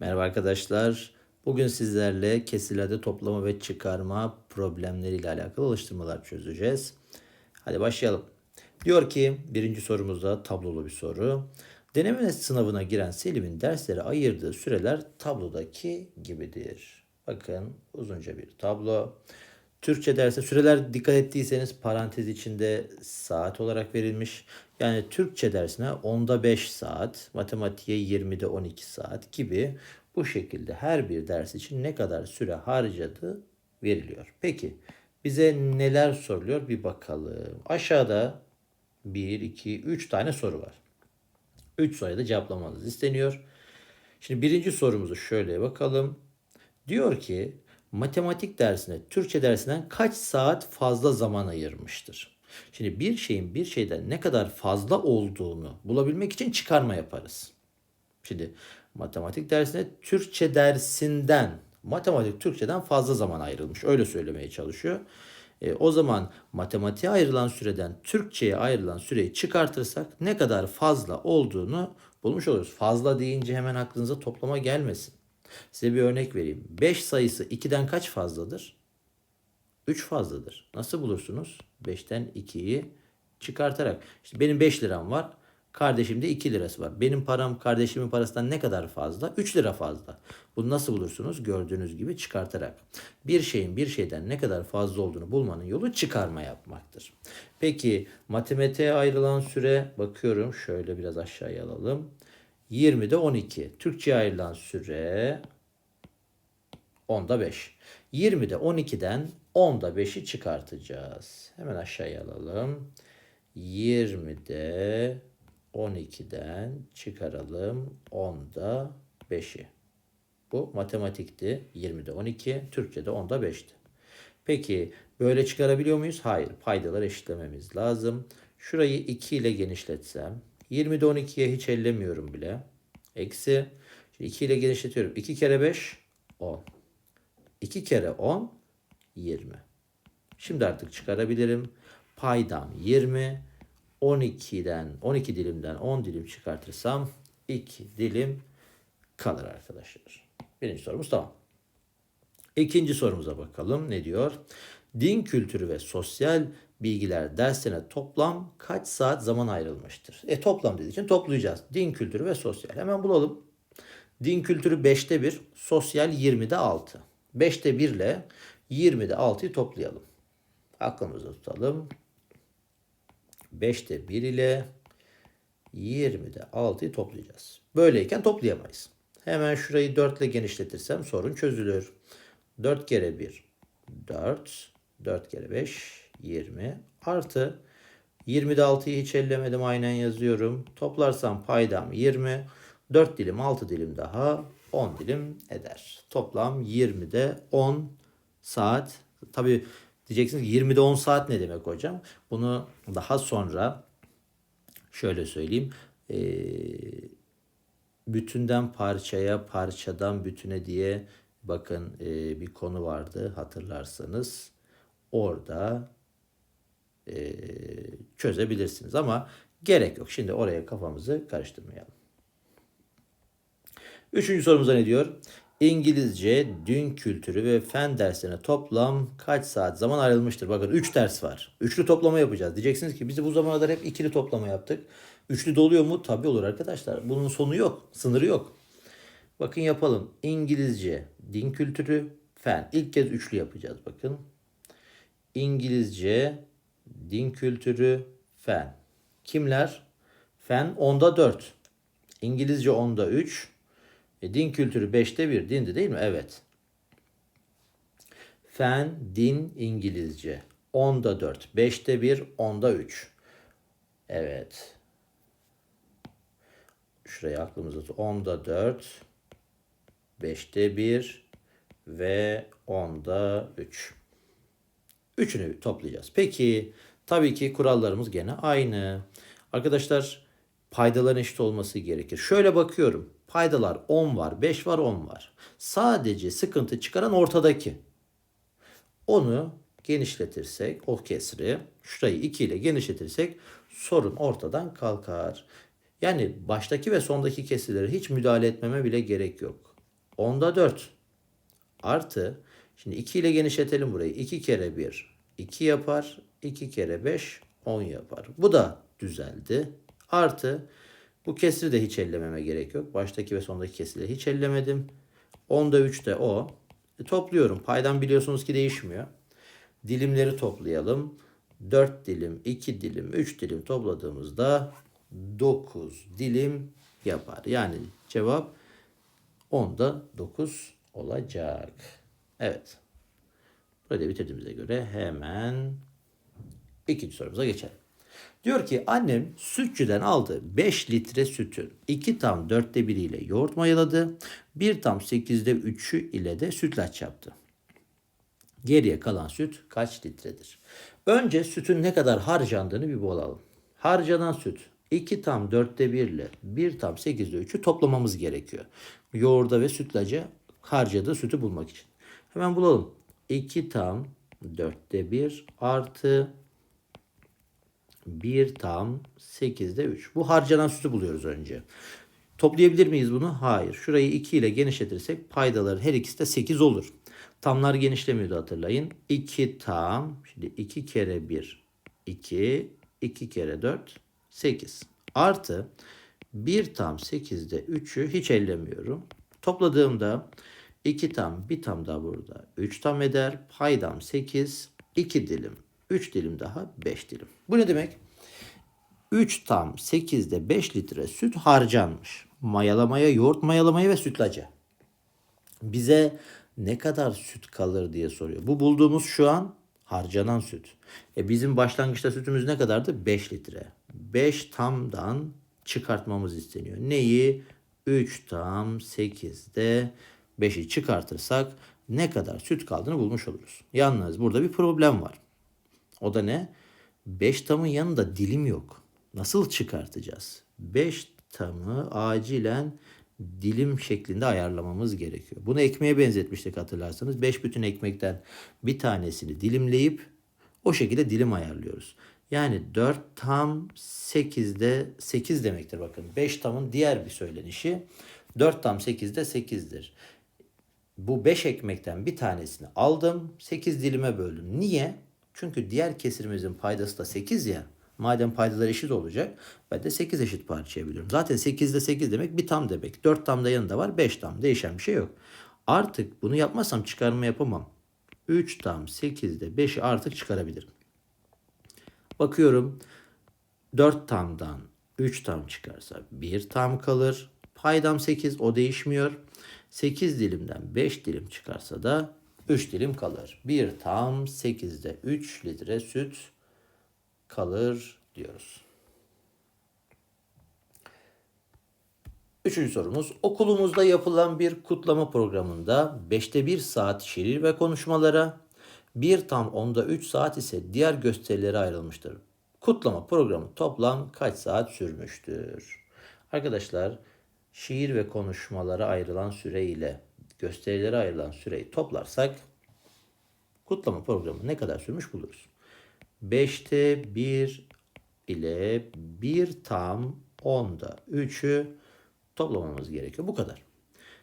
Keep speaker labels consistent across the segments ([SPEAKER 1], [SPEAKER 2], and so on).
[SPEAKER 1] Merhaba arkadaşlar. Bugün sizlerle kesirlerde toplama ve çıkarma problemleriyle alakalı alıştırmalar çözeceğiz. Hadi başlayalım. Diyor ki birinci sorumuzda tablolu bir soru. Deneme sınavına giren Selim'in derslere ayırdığı süreler tablodaki gibidir. Bakın uzunca bir tablo. Türkçe derse süreler dikkat ettiyseniz parantez içinde saat olarak verilmiş. Yani Türkçe dersine 10'da 5 saat, matematiğe 20'de 12 saat gibi bu şekilde her bir ders için ne kadar süre harcadığı veriliyor. Peki bize neler soruluyor bir bakalım. Aşağıda 1, 2, 3 tane soru var. 3 soruya da cevaplamanız isteniyor. Şimdi birinci sorumuzu şöyle bakalım. Diyor ki matematik dersine Türkçe dersinden kaç saat fazla zaman ayırmıştır? Şimdi bir şeyin bir şeyden ne kadar fazla olduğunu bulabilmek için çıkarma yaparız. Şimdi matematik dersine Türkçe dersinden matematik Türkçeden fazla zaman ayrılmış. Öyle söylemeye çalışıyor. E, o zaman matematiğe ayrılan süreden Türkçe'ye ayrılan süreyi çıkartırsak ne kadar fazla olduğunu bulmuş oluruz. Fazla deyince hemen aklınıza toplama gelmesin. Size bir örnek vereyim. 5 sayısı 2'den kaç fazladır? 3 fazladır. Nasıl bulursunuz? 5'ten 2'yi çıkartarak. İşte benim 5 liram var. Kardeşimde 2 lirası var. Benim param kardeşimin parasından ne kadar fazla? 3 lira fazla. Bunu nasıl bulursunuz? Gördüğünüz gibi çıkartarak. Bir şeyin bir şeyden ne kadar fazla olduğunu bulmanın yolu çıkarma yapmaktır. Peki matematiğe ayrılan süre bakıyorum şöyle biraz aşağıya alalım. 20'de 12. Türkçe'ye ayrılan süre 10'da 5. 20'de 12'den 10'da 5'i çıkartacağız. Hemen aşağıya alalım. 20'de 12'den çıkaralım 10'da 5'i. Bu matematikti. 20'de 12, Türkçe'de 10'da 5'ti. Peki böyle çıkarabiliyor muyuz? Hayır. Paydalar eşitlememiz lazım. Şurayı 2 ile genişletsem 20'de 12'ye hiç ellemiyorum bile. Eksi. Şimdi 2 ile genişletiyorum. 2 kere 5 10. 2 kere 10 20. Şimdi artık çıkarabilirim. Paydam 20. 12'den 12 dilimden 10 dilim çıkartırsam 2 dilim kalır arkadaşlar. Birinci sorumuz tamam. İkinci sorumuza bakalım. Ne diyor? Din kültürü ve sosyal bilgiler dersine toplam kaç saat zaman ayrılmıştır? E toplam dediği için toplayacağız. Din kültürü ve sosyal. Hemen bulalım. Din kültürü 5'te 1, sosyal 20'de 6. 5'te 1 ile 20'de 6'yı toplayalım. Aklımızda tutalım. 5'te 1 ile 20'de 6'yı toplayacağız. Böyleyken toplayamayız. Hemen şurayı 4 ile genişletirsem sorun çözülür. 4 kere 1 4 4 kere 5 20 artı 20'de 6'yı hiç ellemedim aynen yazıyorum. Toplarsam paydam 20. 4 dilim 6 dilim daha 10 dilim eder. Toplam 20'de 10 saat. Tabi diyeceksiniz ki 20'de 10 saat ne demek hocam? Bunu daha sonra şöyle söyleyeyim. Ee, bütünden parçaya, parçadan bütüne diye bakın e, bir konu vardı hatırlarsanız. Orada e, çözebilirsiniz ama gerek yok. Şimdi oraya kafamızı karıştırmayalım. Üçüncü sorumuza ne diyor? İngilizce, din kültürü ve fen derslerine toplam kaç saat zaman ayrılmıştır? Bakın 3 ders var. Üçlü toplama yapacağız. Diyeceksiniz ki biz bu zamana kadar hep ikili toplama yaptık. Üçlü doluyor mu? Tabii olur arkadaşlar. Bunun sonu yok. Sınırı yok. Bakın yapalım. İngilizce, din kültürü, fen. İlk kez üçlü yapacağız bakın. İngilizce, din kültürü, fen. Kimler? Fen 10'da 4. İngilizce 10'da 3. E, din kültürü 5'te 1. Dindi değil mi? Evet. Fen, din, İngilizce. 10'da 4. 5'te 1, 10'da 3. Evet. Şuraya aklımızda tut. 10'da 4. 5'te 1 ve 10'da 3. Üçünü toplayacağız. Peki tabii ki kurallarımız gene aynı. Arkadaşlar paydaların eşit olması gerekir. Şöyle bakıyorum. Paydalar 10 var, 5 var, 10 var. Sadece sıkıntı çıkaran ortadaki. Onu genişletirsek o kesri şurayı 2 ile genişletirsek sorun ortadan kalkar. Yani baştaki ve sondaki kesirlere hiç müdahale etmeme bile gerek yok. Onda 4 artı şimdi 2 ile genişletelim burayı. 2 kere 1 2 yapar. 2 kere 5 10 yapar. Bu da düzeldi. Artı bu kesri de hiç ellememe gerek yok. Baştaki ve sondaki kesirleri hiç ellemedim. 10'da 3 de o. E, topluyorum. Paydan biliyorsunuz ki değişmiyor. Dilimleri toplayalım. 4 dilim, 2 dilim, 3 dilim topladığımızda 9 dilim yapar. Yani cevap 10'da 9 olacak. Evet. Burada bitirdiğimize göre hemen ikinci sorumuza geçelim. Diyor ki annem sütçüden aldığı 5 litre sütün 2 tam 4'te 1 ile yoğurt mayaladı. 1 tam 8'de 3'ü ile de sütlaç yaptı. Geriye kalan süt kaç litredir? Önce sütün ne kadar harcandığını bir bulalım. Harcanan süt 2 tam 4'te 1 ile 1 tam 8'de 3'ü toplamamız gerekiyor. Yoğurda ve sütlaca harcadığı sütü bulmak için. Hemen bulalım. 2 tam 4'te 1 artı 1 tam 8'de 3. Bu harcanan sütü buluyoruz önce. Toplayabilir miyiz bunu? Hayır. Şurayı 2 ile genişletirsek paydaların her ikisi de 8 olur. Tamlar genişlemiyordu hatırlayın. 2 tam. Şimdi 2 kere 1 2. 2 kere 4 8. Artı 1 tam 8'de 3'ü hiç ellemiyorum. Topladığımda 2 tam bir tam da burada 3 tam eder. Paydam 8. 2 dilim. 3 dilim daha 5 dilim. Bu ne demek? 3 tam 8'de 5 litre süt harcanmış. Mayalamaya, yoğurt mayalamaya ve sütlaca. Bize ne kadar süt kalır diye soruyor. Bu bulduğumuz şu an harcanan süt. E bizim başlangıçta sütümüz ne kadardı? 5 litre. 5 tamdan çıkartmamız isteniyor. Neyi? 3 tam 8'de 5'i çıkartırsak ne kadar süt kaldığını bulmuş oluruz. Yalnız burada bir problem var. O da ne? 5 tamın yanında dilim yok. Nasıl çıkartacağız? 5 tamı acilen dilim şeklinde ayarlamamız gerekiyor. Bunu ekmeğe benzetmiştik hatırlarsanız. 5 bütün ekmekten bir tanesini dilimleyip o şekilde dilim ayarlıyoruz. Yani 4 tam 8'de 8 demektir bakın. 5 tamın diğer bir söylenişi 4 tam 8'de 8'dir. Bu 5 ekmekten bir tanesini aldım. 8 dilime böldüm. Niye? Çünkü diğer kesirimizin paydası da 8 ya. Madem paydalar eşit olacak ben de 8 eşit parçaya bölüyorum. Zaten 8'de 8 demek bir tam demek. 4 tam da yanında var 5 tam. Değişen bir şey yok. Artık bunu yapmazsam çıkarma yapamam. 3 tam 8'de 5'i artık çıkarabilirim. Bakıyorum 4 tamdan 3 tam çıkarsa 1 tam kalır. Paydam 8 o değişmiyor. 8 dilimden 5 dilim çıkarsa da 3 dilim kalır. 1 tam 8'de 3 litre süt kalır diyoruz. Üçüncü sorumuz. Okulumuzda yapılan bir kutlama programında 5'te 1 saat şiir ve konuşmalara, 1 tam onda 3 saat ise diğer gösterilere ayrılmıştır. Kutlama programı toplam kaç saat sürmüştür? Arkadaşlar şiir ve konuşmalara ayrılan süre ile gösterilere ayrılan süreyi toplarsak kutlama programı ne kadar sürmüş buluruz. 5'te 1 ile 1 tam 10'da 3'ü toplamamız gerekiyor. Bu kadar.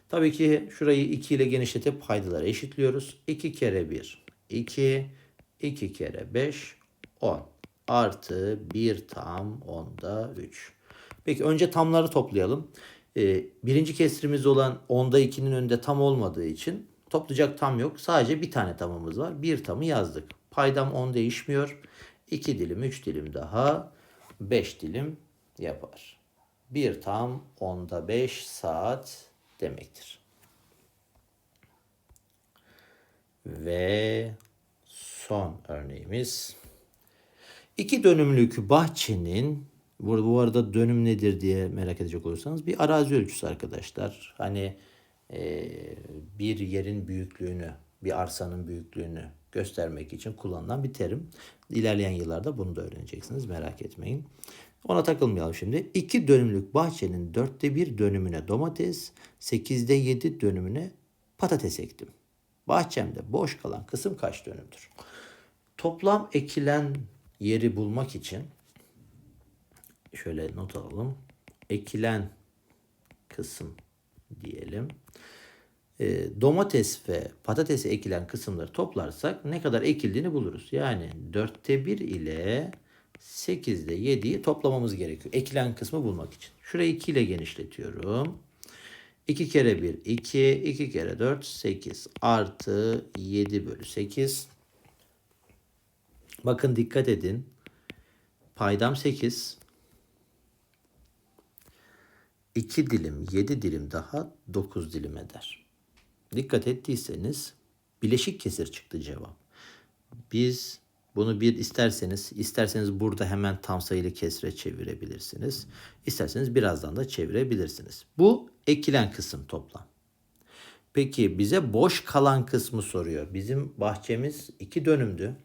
[SPEAKER 1] Tabii ki şurayı 2 ile genişletip paydaları eşitliyoruz. 2 kere 1 2 2 kere 5 10 artı 1 tam 10'da 3. Peki önce tamları toplayalım. Ee, birinci kesrimiz olan 10'da 2'nin önünde tam olmadığı için toplayacak tam yok. Sadece bir tane tamımız var. Bir tamı yazdık. Paydam 10 değişmiyor. 2 dilim 3 dilim daha 5 dilim yapar. Bir tam onda 5 saat demektir. Ve son örneğimiz. İki dönümlük bahçenin bu, bu arada dönüm nedir diye merak edecek olursanız bir arazi ölçüsü arkadaşlar. Hani e, bir yerin büyüklüğünü, bir arsanın büyüklüğünü göstermek için kullanılan bir terim. İlerleyen yıllarda bunu da öğreneceksiniz merak etmeyin. Ona takılmayalım şimdi. İki dönümlük bahçenin dörtte bir dönümüne domates, sekizde yedi dönümüne patates ektim. Bahçemde boş kalan kısım kaç dönümdür? Toplam ekilen yeri bulmak için şöyle not alalım. Ekilen kısım diyelim. e, domates ve patatese ekilen kısımları toplarsak ne kadar ekildiğini buluruz. Yani 4'te 1 ile 8'de 7'yi toplamamız gerekiyor. Ekilen kısmı bulmak için. Şurayı 2 ile genişletiyorum. 2 kere 1 2, 2 kere 4 8 artı 7 bölü 8. Bakın dikkat edin. Paydam 8. 2 dilim 7 dilim daha 9 dilim eder. Dikkat ettiyseniz bileşik kesir çıktı cevap. Biz bunu bir isterseniz isterseniz burada hemen tam sayılı kesre çevirebilirsiniz. İsterseniz birazdan da çevirebilirsiniz. Bu ekilen kısım toplam. Peki bize boş kalan kısmı soruyor. Bizim bahçemiz iki dönümdü.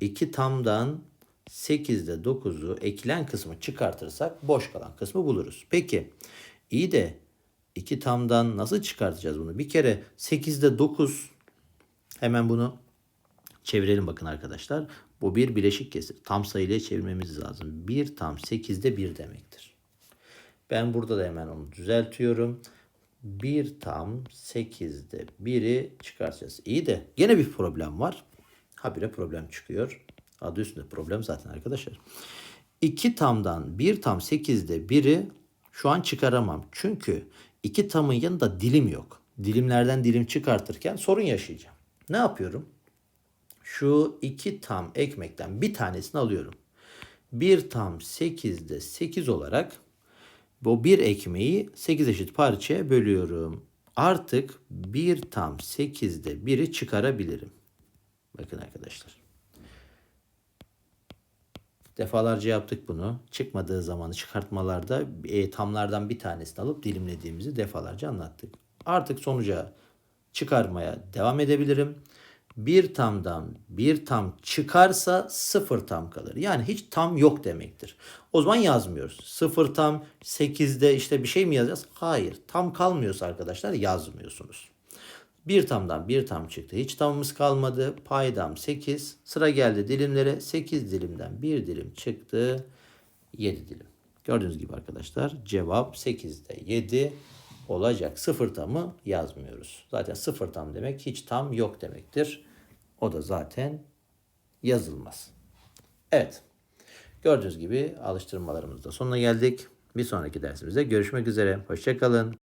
[SPEAKER 1] 2 tamdan 8'de 9'u ekilen kısmı çıkartırsak boş kalan kısmı buluruz. Peki iyi de 2 tamdan nasıl çıkartacağız bunu? Bir kere 8'de 9 hemen bunu çevirelim bakın arkadaşlar. Bu bir bileşik kesir. Tam sayıyla çevirmemiz lazım. 1 tam 8'de 1 demektir. Ben burada da hemen onu düzeltiyorum. 1 tam 8'de 1'i çıkaracağız. İyi de gene bir problem var. Habire problem çıkıyor. Adı üstünde problem zaten arkadaşlar. 2 tamdan 1 tam 8'de 1'i şu an çıkaramam. Çünkü 2 tamın yanında dilim yok. Dilimlerden dilim çıkartırken sorun yaşayacağım. Ne yapıyorum? Şu 2 tam ekmekten bir tanesini alıyorum. 1 tam 8'de 8 olarak bu bir ekmeği 8 eşit parçaya bölüyorum. Artık 1 tam 8'de 1'i çıkarabilirim. Bakın arkadaşlar. Defalarca yaptık bunu. Çıkmadığı zamanı çıkartmalarda e, tamlardan bir tanesini alıp dilimlediğimizi defalarca anlattık. Artık sonuca çıkarmaya devam edebilirim. Bir tamdan bir tam çıkarsa sıfır tam kalır. Yani hiç tam yok demektir. O zaman yazmıyoruz. Sıfır tam 8'de işte bir şey mi yazacağız? Hayır. Tam kalmıyorsa arkadaşlar yazmıyorsunuz. Bir tamdan bir tam çıktı. Hiç tamımız kalmadı. Paydam 8. Sıra geldi dilimlere. 8 dilimden bir dilim çıktı. 7 dilim. Gördüğünüz gibi arkadaşlar cevap 8'de 7 olacak. Sıfır tamı yazmıyoruz. Zaten sıfır tam demek hiç tam yok demektir. O da zaten yazılmaz. Evet. Gördüğünüz gibi alıştırmalarımızda sonuna geldik. Bir sonraki dersimizde görüşmek üzere. Hoşçakalın.